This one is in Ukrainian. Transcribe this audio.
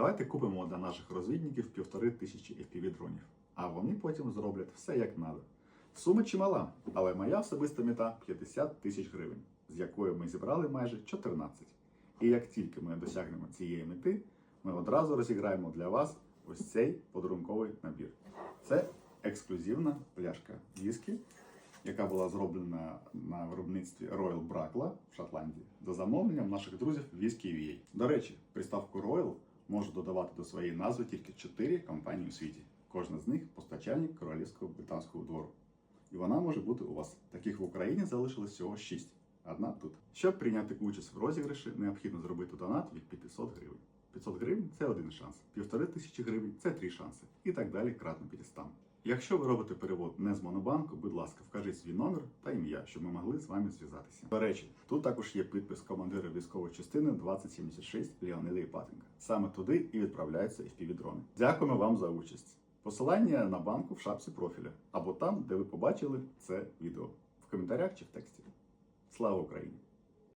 Давайте купимо для наших розвідників півтори тисячі FPV дронів, а вони потім зроблять все як надо. Сума чимала, але моя особиста мета 50 тисяч гривень, з якої ми зібрали майже 14. І як тільки ми досягнемо цієї мети, ми одразу розіграємо для вас ось цей подарунковий набір. Це ексклюзивна пляшка віскі, яка була зроблена на виробництві Royal Bracla в Шотландії за замовленням наших друзів Whisky UA. До речі, приставку Royal може додавати до своєї назви тільки 4 компанії у світі. Кожна з них постачальник королівського британського двору. І вона може бути у вас. Таких в Україні залишилось всього 6. Одна тут. Щоб прийняти участь в розіграші, необхідно зробити донат від 500 гривень. 500 гривень це один шанс, півтори тисячі гривень це три шанси. І так далі кратно 500. Якщо ви робите перевод не з монобанку, будь ласка, вкажіть свій номер та ім'я, щоб ми могли з вами зв'язатися. До речі, тут також є підпис командира військової частини 2076 Леонелії Патенка. Саме туди і відправляються FPV-дрони. Дякуємо вам за участь. Посилання на банку в шапці профіля або там, де ви побачили це відео, в коментарях чи в тексті. Слава Україні!